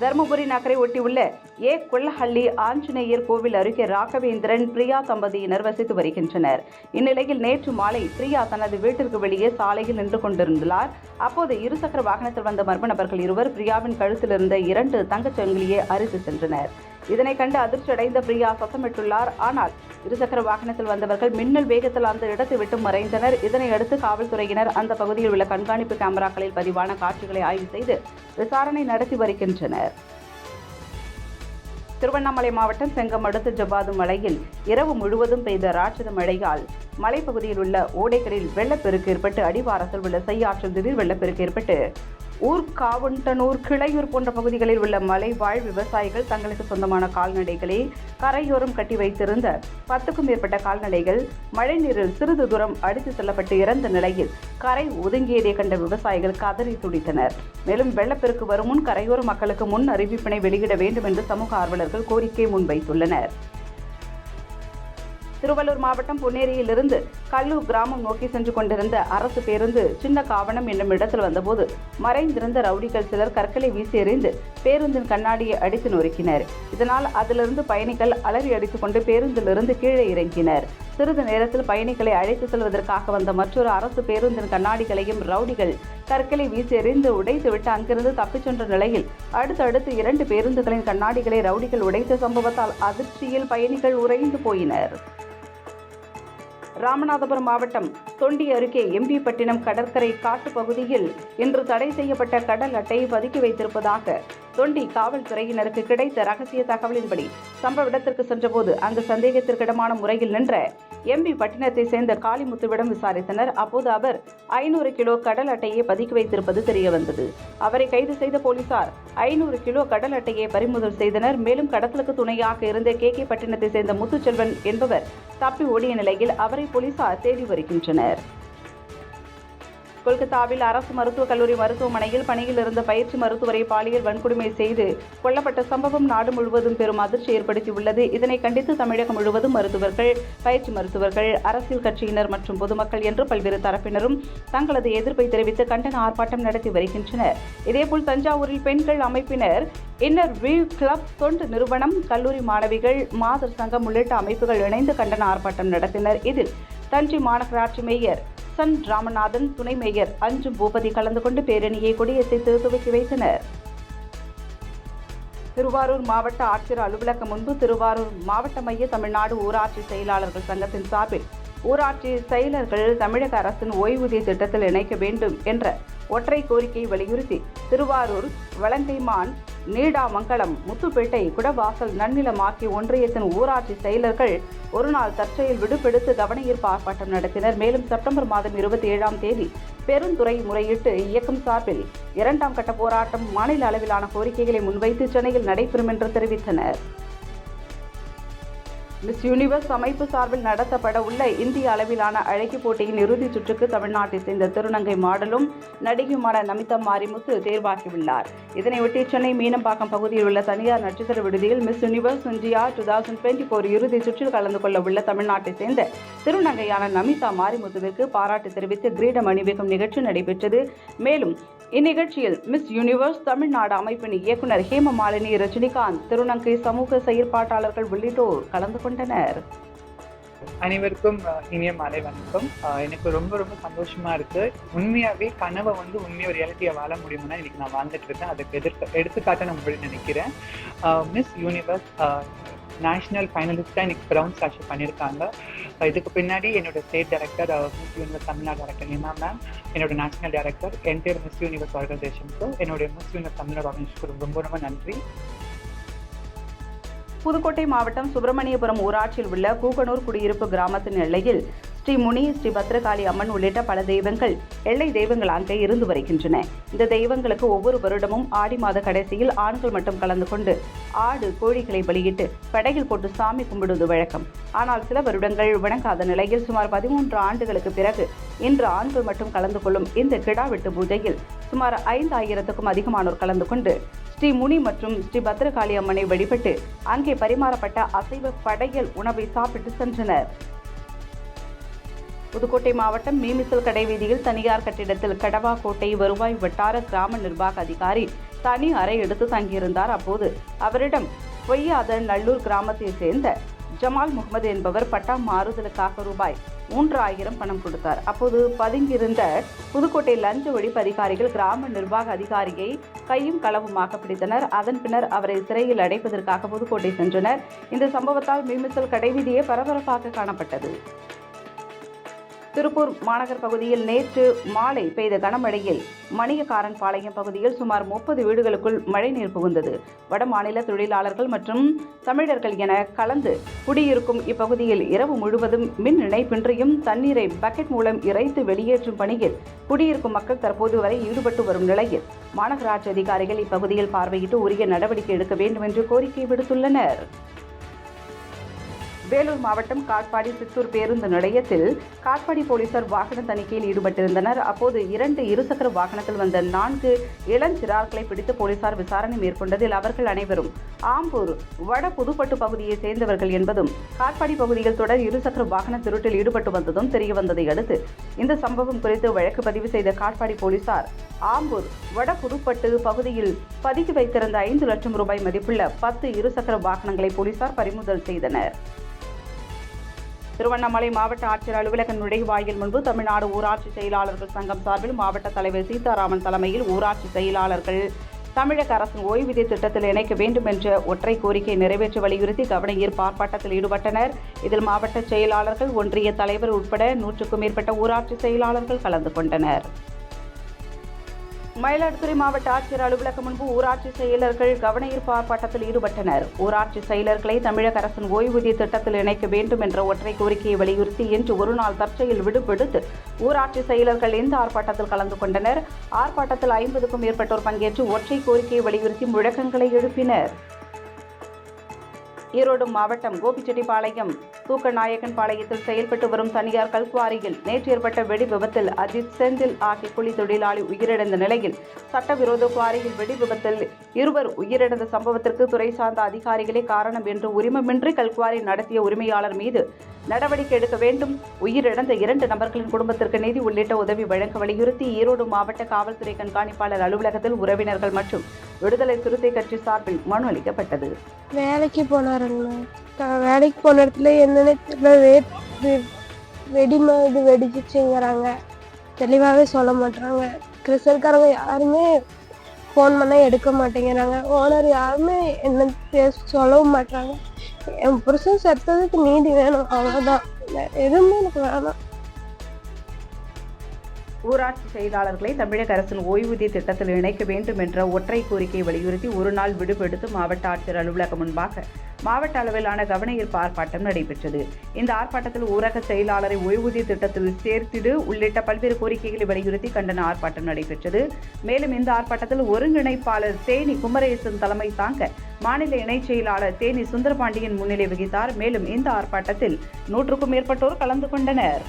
தருமபுரி நகரை ஒட்டியுள்ள ஏ. கொல்லஹள்ளி ஆஞ்சநேயர் கோவில் அருகே ராகவேந்திரன் பிரியா தம்பதியினர் வசித்து வருகின்றனர். இந்நிலையில் நேற்று மாலை பிரியா தனது வீட்டிற்கு வெளியே சாலையில் நின்று கொண்டிருந்தார். அப்போது இருசக்கர வாகனத்தில் வந்த மர்ம நபர்கள் இருவர் பிரியாவின் கழுத்தில் இருந்த இரண்டு தங்கச் சங்கிலியை அறுத்து சென்றனர். இதனை கண்டு அதிர்ச்சி அடைந்த பிரியா சத்தமிட்டுள்ளார். ஆனால் இருசக்கர வாகனத்தில் வந்தவர்கள் மின்னல் வேகத்தில் அந்த இடத்தை விட்டு மறைந்தனர். இதனை அடுத்து காவல்துறையினர் அந்த பகுதியில் உள்ள கண்காணிப்பு கேமராக்களில் பதிவான காட்சிகளை ஆய்வு செய்து விசாரணை நடத்தி வருகின்றனர். திருவண்ணாமலை மாவட்டம் செங்கம் அடுத்த ஜவ்வாது மலையில் இரவு முழுவதும் பெய்த ராட்சத மழையால் மலைப்பகுதியில் உள்ள ஓடைகளில் வெள்ளப்பெருக்கு ஏற்பட்டு அடிவாரத்தில் உள்ள செய்யாற்றில் திடீர் வெள்ளப்பெருக்கு ஏற்பட்டு ஊர்காவுண்டனூர் கிளையூர் போன்ற பகுதிகளில் உள்ள மலைவாழ் விவசாயிகள் தங்களுக்கு சொந்தமான கால்நடைகளை கரையோரம் கட்டி வைத்திருந்த பத்துக்கும் மேற்பட்ட கால்நடைகள் மழைநீரில் சிறிது தூரம் அடித்து செல்லப்பட்டு இறந்த நிலையில் கரை ஒதுங்கியதை கண்ட விவசாயிகள் கதறி துடித்தனர். மேலும் வெள்ளப்பெருக்கு வரும் முன் கரையோர மக்களுக்கு முன் அறிவிப்பினை வெளியிட வேண்டும் என்று சமூக ஆர்வலர்கள் கோரிக்கை முன்வைத்துள்ளனர். திருவள்ளூர் மாவட்டம் பொன்னேரியிலிருந்து கல்லூர் கிராமம் நோக்கி சென்று கொண்டிருந்த அரசு பேருந்து சின்ன காவணம் என்னும் இடத்தில் வந்தபோது மறைந்திருந்த ரவுடிகள் சிலர் கற்களை வீசி எறிந்து பேருந்தின் கண்ணாடியை அடித்து நொறுக்கினர். இதனால் அதிலிருந்து பயணிகள் அலறி அடித்துக் கொண்டு பேருந்திலிருந்து கீழே இறங்கினர். சிறிது நேரத்தில் பயணிகளை அழைத்து செல்வதற்காக வந்த மற்றொரு அரசு பேருந்தின் கண்ணாடிகளையும் ரவுடிகள் கற்களை வீசி எறிந்து உடைத்துவிட்டு அங்கிருந்து தப்பிச் சென்ற நிலையில் அடுத்தடுத்து இரண்டு பேருந்துகளின் கண்ணாடிகளை ரவுடிகள் உடைத்த சம்பவத்தால் அதிர்ச்சியில் பயணிகள் உறைந்து போயினர். ராமநாதபுரம் மாவட்டம் தொண்டி அருகே எம்பிப்பட்டினம் கடற்கரை காட்டு பகுதியில் இன்று தடை செய்யப்பட்ட கடல் அட்டை பதுக்கி வைத்திருப்பதாக தொண்டி காவல்துறையினருக்கு கிடைத்த ரகசிய தகவலின்படி சம்பவ இடத்திற்கு சென்றபோது அங்கு சந்தேகத்திற்கிடமான முறையில் நின்ற எம்பி பட்டினத்தை சேர்ந்த காளிமுத்துவிடம் விசாரித்தனர். அப்போது அவர் ஐநூறு கிலோ கடல் அட்டையை பதுக்கி வைத்திருப்பது தெரியவந்தது. அவரை கைது செய்த போலீசார் ஐநூறு கிலோ கடல் அட்டையை பறிமுதல் செய்தனர். மேலும் கடத்தலுக்கு துணையாக இருந்த கே கே பட்டினத்தை சேர்ந்த முத்துச்செல்வன் என்பவர் தப்பி ஓடிய நிலையில் அவரை போலீசார் தேடி வருகின்றனர். கொல்கத்தாவில் அரசு மருத்துவக் கல்லூரி மருத்துவமனையில் பணியில் இருந்த பயிற்சி மருத்துவரை பாலியல் வன்கொடுமை செய்து கொல்லப்பட்ட சம்பவம் நாடு முழுவதும் பெரும் அதிர்ச்சி ஏற்படுத்தியுள்ளது. இதனை கண்டித்து தமிழகம் முழுவதும் மருத்துவர்கள் பயிற்சி மருத்துவர்கள் அரசியல் கட்சியினர் மற்றும் பொதுமக்கள் என்று பல்வேறு தரப்பினரும் தங்களது எதிர்ப்பை தெரிவித்து கண்டன ஆர்ப்பாட்டம் நடத்தி வருகின்றனர். இதேபோல் தஞ்சாவூரில் பெண்கள் அமைப்பினர் இன்னர் வீ கிளப் தொண்டு நிறுவனம் கல்லூரி மாணவிகள் மாதர் சங்கம் உள்ளிட்ட அமைப்புகள் இணைந்து கண்டன ஆர்ப்பாட்டம் நடத்தினர். இதில் தஞ்சை மாநகராட்சி மேயர் சன் ராமநாதன் துணை மேயர் அஞ்சு பூபதி கலந்து கொண்டு பேரணியை கொடியசைத்து துவக்கி வைத்தனர். திருவாரூர் மாவட்ட ஆட்சியர் அலுவலகம் முன்பு திருவாரூர் மாவட்ட மைய தமிழ்நாடு ஊராட்சி செயலாளர்கள் சங்கத்தின் சார்பில் ஊராட்சி செயலர்கள் தமிழக அரசின் ஓய்வூதிய திட்டத்தில் இணைக்க வேண்டும் என்ற ஒற்றை கோரிக்கையை வலியுறுத்தி திருவாரூர் வலங்கைமான் நீடாமங்கலம் முத்துப்பேட்டை குடவாசல் நன்னிலம் ஆகிய ஒன்றியத்தின் ஊராட்சி செயலர்கள் ஒருநாள் தற்செயல் விடுபெடுத்து கவனஈர்ப்பு ஆர்ப்பாட்டம் நடத்தினர். மேலும் செப்டம்பர் மாதம் இருபத்தி ஏழாம் தேதி பெருந்துறை முறையிட்டு இயக்கம் சார்பில் இரண்டாம் கட்ட போராட்டம் மாநில அளவிலான கோரிக்கைகளை முன்வைத்து சென்னையில் நடைபெறும் என்று தெரிவித்தனர். மிஸ் யூனிவர்ஸ் அமைப்பு சார்பில் நடத்தப்பட உள்ள இந்திய அளவிலான அழகி போட்டியின் இறுதிச் சுற்றுக்கு தமிழ்நாட்டை சேர்ந்த திருநங்கை மாடலும் நடிகையுமான நமிதா மாரிமுத்து தேர்வாகியுள்ளார். இதனையொட்டி சென்னை மீனம்பாக்கம் பகுதியில் உள்ள தனியார் நட்சத்திர விடுதியில் Miss Universe India two thousand twenty four இறுதிச் சுற்றில் கலந்து கொள்ள உள்ள தமிழ்நாட்டை சேர்ந்த திருநங்கையான நமிதா மாரிமுத்துவிற்கு பாராட்டு தெரிவித்து கிரீடம் அணிவிக்கும் நிகழ்ச்சி நடைபெற்றது. மேலும் இந்நிகழ்ச்சியில் மிஸ் யூனிவர்ஸ் தமிழ்நாடு அமைப்பின் இயக்குனர் ஹேமமாலினி ரஜினிகாந்த் திருநங்கை சமூக செயற்பாட்டாளர்கள் உள்ளிட்டோர் கலந்து கொண்டனர் அனைவருக்கும் இனிய மாலை வணக்கம். எனக்கு ரொம்ப ரொம்ப சந்தோஷமா இருக்கு. உண்மையாவே கனவை வந்து உண்மையா ரியாலிட்டியை வாழ முடியும்னா இன்னைக்கு நான் வாழ்ந்துட்டு இருக்கேன். அதுக்கு எதிர்க்க எடுத்துக்காட்ட நான் உங்களுக்கு நினைக்கிறேன். மிஸ் யூனிவர்ஸ் நேஷனல் ஃபைனலிஸ்டாக இன்னைக்கு ப்ரௌன் ஸ்டாஷர் பண்ணியிருக்காங்க. இதுக்கு பின்னாடி என்னோட state director Miss Universe Tamil Nadu director Nima ma'am என்னோட national director entire Miss Universe ஆர்கனைசேஷனுக்கு என்னுடைய மிஸ் யூனிவர்ஸ் தமிழ்நாடு ஆர்கனைசேஷனுக்கு ரொம்ப ரொம்ப நன்றி. புதுக்கோட்டை மாவட்டம் சுப்பிரமணியபுரம் ஊராட்சியில் உள்ள கூகனூர் குடியிருப்பு கிராமத்தின் எல்லையில் ஸ்ரீ முனி ஸ்ரீ பத்ரகாளி அம்மன் உள்ளிட்ட பல தெய்வங்கள் எல்லை தெய்வங்கள் அங்கே இருந்து வருகின்றன. இந்த தெய்வங்களுக்கு ஒவ்வொரு வருடமும் ஆடி மாத கடைசியில் ஆண்கள் மட்டும் கலந்து கொண்டு ஆடு கோழிகளை வெளியிட்டு படையில் போட்டு சாமி கும்பிடுவது வழக்கம். ஆனால் சில வருடங்கள் வணங்காத நிலையில் சுமார் பதிமூன்று ஆண்டுகளுக்கு பிறகு இன்று ஆண்கள் மட்டும் கலந்து கொள்ளும் இந்த கிடா வெட்டு பூஜையில் சுமார் ஐந்து ஆயிரத்துக்கும் அதிகமானோர் கலந்து கொண்டு ஸ்ரீ முனி மற்றும் ஸ்ரீ பத்ரகாளி அம்மனை வழிபட்டு அங்கே பரிமாறப்பட்ட அசைவ படையல் உணவை சாப்பிட்டு சென்றனர். புதுக்கோட்டை மாவட்டம் மீமிசல் கடை வீதியில் தனியார் கட்டிடத்தில் கடவா கோட்டை வருவாய் வட்டார கிராம நிர்வாக அதிகாரி தனி அறை எடுத்து தங்கியிருந்தார். அப்போது அவரிடம் பொய்யாத நல்லூர் கிராமத்தை சேர்ந்த ஜமால் முகமது என்பவர் பட்டா மாறுதலுக்காக ரூபாய் மூன்று ஆயிரம் பணம் கொடுத்தார். அப்போது பதுங்கியிருந்த புதுக்கோட்டை லஞ்ச ஒழிப்பு அதிகாரிகள் கிராம நிர்வாக அதிகாரியை கையும் களவுமாக பிடித்தனர். அதன் பின்னர் அவரை சிறையில் அடைப்பதற்காக புதுக்கோட்டை சென்றனர். இந்த சம்பவத்தால் மீமிசல் கடைவீதியே பரபரப்பாக காணப்பட்டது. திருப்பூர் மாநகர் பகுதியில் நேற்று மாலை பெய்த கனமழையில் மணியக்காரன் பாளையம் பகுதியில் சுமார் முப்பது வீடுகளுக்குள் மழைநீர் புகுந்தது. வட மாநில தொழிலாளர்கள் மற்றும் தமிழர்கள் என கலந்து குடியிருக்கும் இப்பகுதியில் இரவு முழுவதும் மின் இணைப்பின்றியும் தண்ணீரை பக்கெட் மூலம் இறைத்து வெளியேற்றும் பணியில் குடியிருக்கும் மக்கள் தற்போது வரை ஈடுபட்டு வரும் நிலையில் மாநகராட்சி அதிகாரிகள் இப்பகுதியில் பார்வையிட்டு உரிய நடவடிக்கை எடுக்க வேண்டும் என்று கோரிக்கை விடுத்துள்ளனர். வேலூர் மாவட்டம் காட்பாடி சித்தூர் பேருந்து நிலையத்தில் காட்பாடி போலீசார் வாகன தணிக்கையில் ஈடுபட்டிருந்தனர். அப்போது இரண்டு இருசக்கர வாகனத்தில் வந்த நான்கு இளஞ்சிறார்களை பிடித்து போலீசார் விசாரணை மேற்கொண்டதில் அவர்கள் அனைவரும் ஆம்பூர் வட புதுப்பட்டு பகுதியைச் சேர்ந்தவர்கள் என்பதும் காட்பாடி பகுதியில் தொடர் இருசக்கர வாகன திருட்டில் ஈடுபட்டு வந்ததும் தெரியவந்ததை அடுத்து இந்த சம்பவம் குறித்து வழக்கு பதிவு செய்த காட்பாடி போலீசார் ஆம்பூர் வட புதுப்பட்டு பகுதியில் பதுக்கி வைத்திருந்த ஐந்து லட்சம் ரூபாய் மதிப்புள்ள பத்து இருசக்கர வாகனங்களை போலீசார் பறிமுதல் செய்தனர். திருவண்ணாமலை மாவட்ட ஆட்சியர் அலுவலக நுழைவாயில் முன்பு தமிழ்நாடு ஊராட்சி செயலாளர்கள் சங்கம் சார்பில் மாவட்ட தலைவர் சீதாராமன் தலைமையில் ஊராட்சி செயலாளர்கள் தமிழக அரசின் ஓய்வூதிய திட்டத்தில் இணைக்க வேண்டும் என்ற ஒற்றை கோரிக்கை நிறைவேற்ற வலியுறுத்தி கவன ஈர்ப்பு ஆர்ப்பாட்டத்தில் ஈடுபட்டனர். இதில் மாவட்ட செயலாளர்கள் ஒன்றிய தலைவர் உட்பட நூற்றுக்கும் மேற்பட்ட ஊராட்சி செயலாளர்கள் கலந்து கொண்டனர். மயிலாடுதுறை மாவட்ட ஆட்சியர் அலுவலகம் முன்பு ஊராட்சி செயலர்கள் கவனஈர்ப்பு ஆர்ப்பாட்டத்தில் ஈடுபட்டனர். ஊராட்சி செயலர்களை தமிழக அரசின் ஓய்வூதிய திட்டத்தில் இணைக்க வேண்டும் என்ற ஒற்றை கோரிக்கையை வலியுறுத்தி இன்று ஒருநாள் தற்செயல் விடுபெடுத்து ஊராட்சி செயலர்கள் இந்த ஆர்ப்பாட்டத்தில் கலந்து கொண்டனர். ஆர்ப்பாட்டத்தில் ஐம்பதுக்கும் மேற்பட்டோர் பங்கேற்று ஒற்றை கோரிக்கையை வலியுறுத்தி முழக்கங்களை எழுப்பினர். ஈரோடு மாவட்டம் கோபிச்செட்டிப்பாளையம். தூக்கநாயக்கன் பாளையத்தில் செயல்பட்டு வரும் தனியார் கல்குவாரியில் நேற்று ஏற்பட்ட வெடி விபத்தில் அஜித் செந்தில் ஆகிய கூலி தொழிலாளி உயிரிழந்த நிலையில் சட்டவிரோத குவாரியில் வெடி விபத்தில் இருவர் உயிரிழந்த சம்பவத்திற்கு துறை சார்ந்த அதிகாரிகளே காரணம் என்று உரிமமின்றி கல்குவாரி நடத்திய உரிமையாளர் மீது நடவடிக்கை எடுக்க வேண்டும். உயிரிழந்த இரண்டு நபர்களின் குடும்பத்திற்கு நிதி உள்ளிட்ட உதவி வழங்க வலியுறுத்தி ஈரோடு மாவட்ட காவல்துறை கண்காணிப்பாளர் அலுவலகத்தில் உறவினர்கள் மற்றும் விடுதலை சிறுத்தை கட்சி சார்பில் மனு அளிக்கப்பட்டது. வேலைக்கு போனாருங்க வேலைக்கு போன இடத்துல என்னென்ன வெடிமா இது வெடிச்சிச்சுங்கிறாங்க. தெளிவாகவே சொல்ல மாட்டாங்க கிறிஸ்தல்காரங்க யாருமே ஃபோன் பண்ணால் எடுக்க மாட்டேங்கிறாங்க. ஓனர் யாருமே என்ன பேச சொல்லவும் மாட்டாங்க என் புருஷன் செத்ததுக்கு நீதி வேணும். அவ்வளோதான் எதுவுமே எனக்கு வேணாம். ஊராட்சி செயலாளர்களை தமிழக அரசின் ஓய்வூதிய திட்டத்தில் இணைக்க வேண்டும் என்ற ஒற்றை கோரிக்கையை வலியுறுத்தி ஒரு நாள் விடுபெடுத்து மாவட்ட ஆட்சியர் அலுவலகம் முன்பாக மாவட்ட அளவிலான கவனயீர்ப்பு ஆர்ப்பாட்டம் நடைபெற்றது. இந்த ஆர்ப்பாட்டத்தில் ஊரக செயலாளரை ஓய்வூதிய திட்டத்தில் சேர்த்திடு உள்ளிட்ட பல்வேறு கோரிக்கைகளை வலியுறுத்தி கண்டன ஆர்ப்பாட்டம் நடைபெற்றது. மேலும் இந்த ஆர்ப்பாட்டத்தில் ஒருங்கிணைப்பாளர் தேனி குமரேசன் தலைமை தாங்க மாநில இணைச் செயலாளர் தேனி சுந்தரபாண்டியன் முன்னிலை வகித்தார். மேலும் இந்த ஆர்ப்பாட்டத்தில் நூற்றுக்கும் மேற்பட்டோர் கலந்து கொண்டனர்.